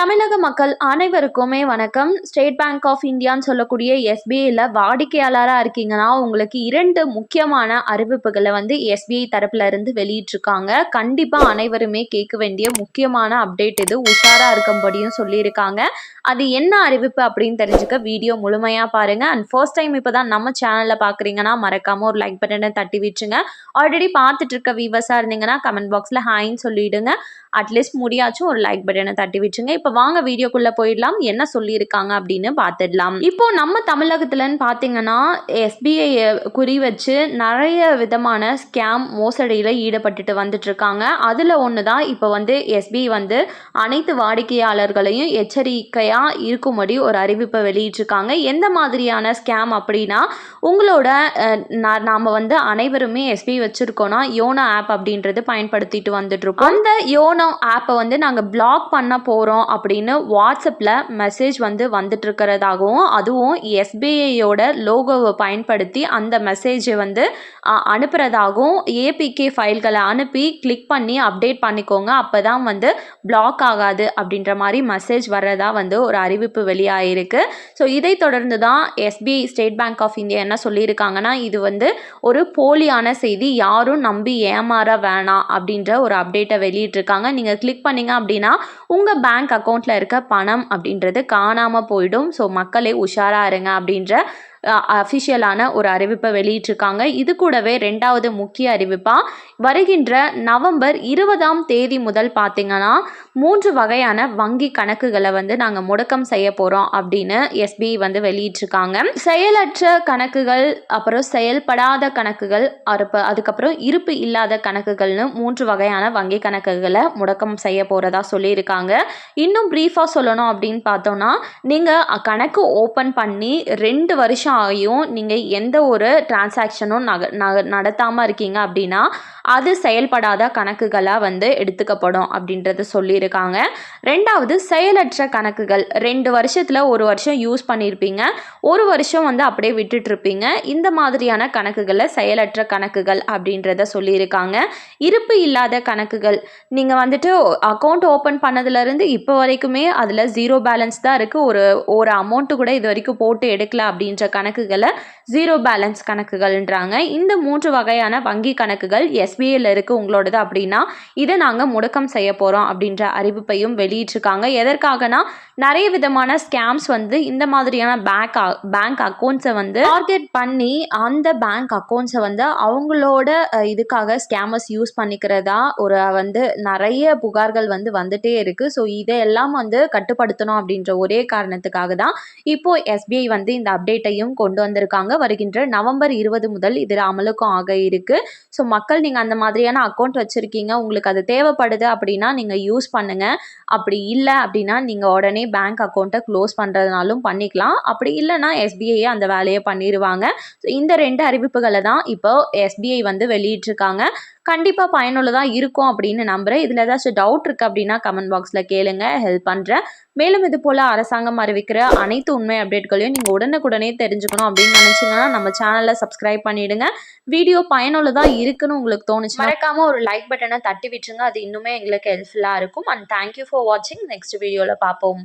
தமிழக மக்கள் அனைவருக்குமே வணக்கம். ஸ்டேட் பேங்க் ஆஃப் இந்தியான்னு சொல்லக்கூடிய எஸ்பிஐயில் வாடிக்கையாளராக இருக்கீங்கன்னா உங்களுக்கு இரண்டு முக்கியமான அறிவிப்புகளை வந்து எஸ்பிஐ தரப்புல இருந்து வெளியிட்டிருக்காங்க. கண்டிப்பாக அனைவருமே கேட்க வேண்டிய முக்கியமான அப்டேட் இது. உஷாராக இருக்கும்படியும் சொல்லியிருக்காங்க. அது என்ன அறிவிப்பு அப்படின்னு தெரிஞ்சுக்க வீடியோ முழுமையாக பாருங்கள் அண்ட் ஃபர்ஸ்ட் டைம் இப்போ தான் நம்ம சேனலில் பார்க்குறீங்கன்னா மறக்காமல் ஒரு லைக் பட்டனை தட்டி விட்டுருங்க. ஆல்ரெடி பார்த்துட்டு இருக்க வீவர்ஸாக இருந்தீங்கன்னா கமெண்ட் பாக்ஸில் ஹாய்ன்னு சொல்லிவிடுங்க அட்லீஸ்ட் முடியாச்சும் ஒரு லைக் பட்டனை தட்டி விட்டுருங்க. இப்போ வாங்க வீடியோக்குள்ளே போயிடலாம். என்ன சொல்லியிருக்காங்க அப்படின்னு பார்த்துடலாம் இப்போ நம்ம தமிழகத்துலன்னு பார்த்தீங்கன்னா எஸ்பிஐ குறி வச்சு நிறைய விதமான ஸ்கேம் மோசடியில் ஈடுபட்டுட்டு வந்துட்டு இருக்காங்க அதில் ஒன்று தான் இப்போ வந்து எஸ்பிஐ வந்து அனைத்து வாடிக்கையாளர்களையும் எச்சரிக்கையாக இருக்கும்படி ஒரு அறிவிப்பை வெளியிட்டிருக்காங்க. எந்த மாதிரியான ஸ்கேம் அப்படின்னா உங்களோட நாம் வந்து அனைவருமே எஸ்பிஐ வச்சுருக்கோன்னா யோனோ ஆப் அப்படின்றது பயன்படுத்திட்டு வந்துட்டு இருக்கோம் அந்த யோனோ யோனோ ஆப்பை வந்து நாங்கள் பிளாக் பண்ண போகிறோம் அப்படின்னு வாட்ஸ்அப்பில் மெசேஜ் வந்து வந்துட்டு இருக்கிறதாகவும் அதுவும் எஸ்பிஐயோட லோகோவை பயன்படுத்தி அந்த மெசேஜை வந்து அனுப்புகிறதாகவும் ஏபிகே ஃபைல்களை அனுப்பி கிளிக் பண்ணி அப்டேட் பண்ணிக்கோங்க. அப்போ தான் வந்து பிளாக் ஆகாது அப்படின்ற மாதிரி மெசேஜ் வர்றதா வந்து ஒரு அறிவிப்பு வெளியாகிருக்கு ஸோ இதை தொடர்ந்து தான் SBI state bank of India என்ன சொல்லியிருக்காங்கன்னா இது வந்து ஒரு போலியான செய்தி. யாரும் நம்பி ஏமாற வேணாம் அப்படின்ற ஒரு அப்டேட்டை வெளியிட்டிருக்காங்க. நீங்கள் கிளிக் பண்ணிங்க அப்படின்னா உங்கள் பேங்க் அக்கௌண்ட் அக்கௌண்ட்டில் இருக்க பணம் அப்படின்றது காணாமல் போயிடும். ஸோ மக்களே உஷாராக இருங்க அப்படின்ற அஃபிஷியலான ஒரு அறிவிப்பை வெளியிட்டிருக்காங்க. இது கூடவே ரெண்டாவது முக்கிய அறிவிப்பாக வருகின்ற நவம்பர் இருபதாம் தேதி முதல் பார்த்திங்கன்னா மூன்று வகையான வங்கி கணக்குகளை வந்து நாங்கள் முடக்கம் செய்ய போகிறோம் அப்படின்னு எஸ்பிஐ வந்து வெளியிட்டிருக்காங்க. செயலற்ற கணக்குகள் அப்புறம் செயல்படாத கணக்குகள் அதுக்கப்புறம் இருப்பு இல்லாத கணக்குகள்னு மூன்று வகையான வங்கி கணக்குகளை முடக்கம் செய்ய போகிறதா சொல்லியிருக்காங்க. இன்னும் ப்ரீஃபாக சொல்லணும் அப்படின்னு பார்த்தோன்னா நீங்கள் கணக்கு ஓப்பன் பண்ணி ரெண்டு வருஷம் வருஷம் ஆகியும் நீங்கள் எந்த ஒரு டிரான்சாக்ஷனும் நக நக நடத்தாமல் இருக்கீங்க அப்படின்னா அது செயல்படாத கணக்குகளாக வந்து எடுத்துக்கப்படும் அப்படின்றத சொல்லியிருக்காங்க. ரெண்டாவது செயலற்ற கணக்குகள். ரெண்டு வருஷத்தில் ஒரு வருஷம் யூஸ் பண்ணியிருப்பீங்க ஒரு வருஷம் வந்து அப்படியே விட்டுட்ருப்பீங்க இந்த மாதிரியான கணக்குகளை செயலற்ற கணக்குகள் அப்படின்றத சொல்லியிருக்காங்க. இருப்பு இல்லாத கணக்குகள். நீங்கள் வந்துட்டு அக்கௌண்ட் ஓப்பன் பண்ணதுலேருந்து இப்போ வரைக்குமே அதில் ஜீரோ பேலன்ஸ் தான் இருக்குது ஒரு ஒரு அமௌண்ட்டு கூட இது வரைக்கும் போட்டு எடுக்கல அப்படின்ற கணக்குகளை ஜீரோ பேலன்ஸ் கணக்குகள்ன்றாங்க. இந்த மூன்று வகையான வங்கி கணக்குகள் எஸ்பிஐயில் இருக்குது உங்களோடது அப்படின்னா இதை நாங்கள் முடக்கம் செய்ய போகிறோம் அப்படின்ற அறிவிப்பையும் வெளியிட்டிருக்காங்க. எதற்காகனா நிறைய விதமான ஸ்கேம்ஸ் வந்து இந்த மாதிரியான பேங்க் பேங்க் அக்கௌண்ட்ஸை வந்து டார்கெட் பண்ணி அந்த பேங்க் அக்கௌண்ட்ஸை வந்து அவங்களோட இதுக்காக ஸ்கேமர்ஸ் யூஸ் பண்ணிக்கிறதா ஒரு வந்து நிறைய புகார்கள் வந்து வந்துட்டே இருக்குது ஸோ இதையெல்லாம் வந்து கட்டுப்படுத்தணும் அப்படின்ற ஒரே காரணத்துக்காக தான் இப்போ எஸ்பிஐ வந்து இந்த அப்டேட்டையும் கொண்டு வந்திருக்காங்க. வருகின்ற நவம்பர் இருபது முதல் இதில் அமலுக்கும் ஆக இருக்குது ஸோ மக்கள் நீங்கள் அந்த மாதிரியான அக்கௌண்ட் வச்சுருக்கீங்க. உங்களுக்கு அது தேவைப்படுது அப்படின்னா நீங்கள் யூஸ் பண்ணுங்கள் அப்படி இல்லை அப்படின்னா நீங்கள் உடனே பேங்க் அக்கௌண்ட்டை க்ளோஸ் பண்ணுறதுனாலும் பண்ணிக்கலாம். அப்படி இல்லைனா எஸ்பிஐயே அந்த வேலையை பண்ணிடுவாங்க ஸோ இந்த ரெண்டு அறிவிப்புகளை தான் இப்போ எஸ்பிஐ வந்து வெளியிட்டிருக்காங்க. கண்டிப்பாக பயனுள்ளதாக இருக்கும் அப்படின்னு நம்புகிறேன் இதில் ஏதாச்சும் டவுட் இருக்குது அப்படின்னா கமெண்ட் பாக்ஸில் கேளுங்க. ஹெல்ப் பண்ணுறேன் மேலும் இது போல் அரசாங்கம் அறிவிக்கிற அனைத்து உண்மை அப்டேட்களையும் நீங்கள் உடனுக்குடனே தெரிஞ்சுக்கணும் அப்படின்னு நினச்சிங்கன்னா நம்ம சேனலில் சப்ஸ்கிரைப் பண்ணிவிடுங்க வீடியோ பயனுள்ளதாக இருக்குன்னு உங்களுக்கு தோணுச்சு மறக்காமல் ஒரு லைக் பட்டனை தட்டி விட்டுருங்க. அது இன்னுமே எங்களுக்கு ஹெல்ப்ஃபுல்லாக இருக்கும். அண்ட் தேங்க்யூ ஃபார் வாட்சிங் நெக்ஸ்ட் வீடியோவில் பார்ப்போம்.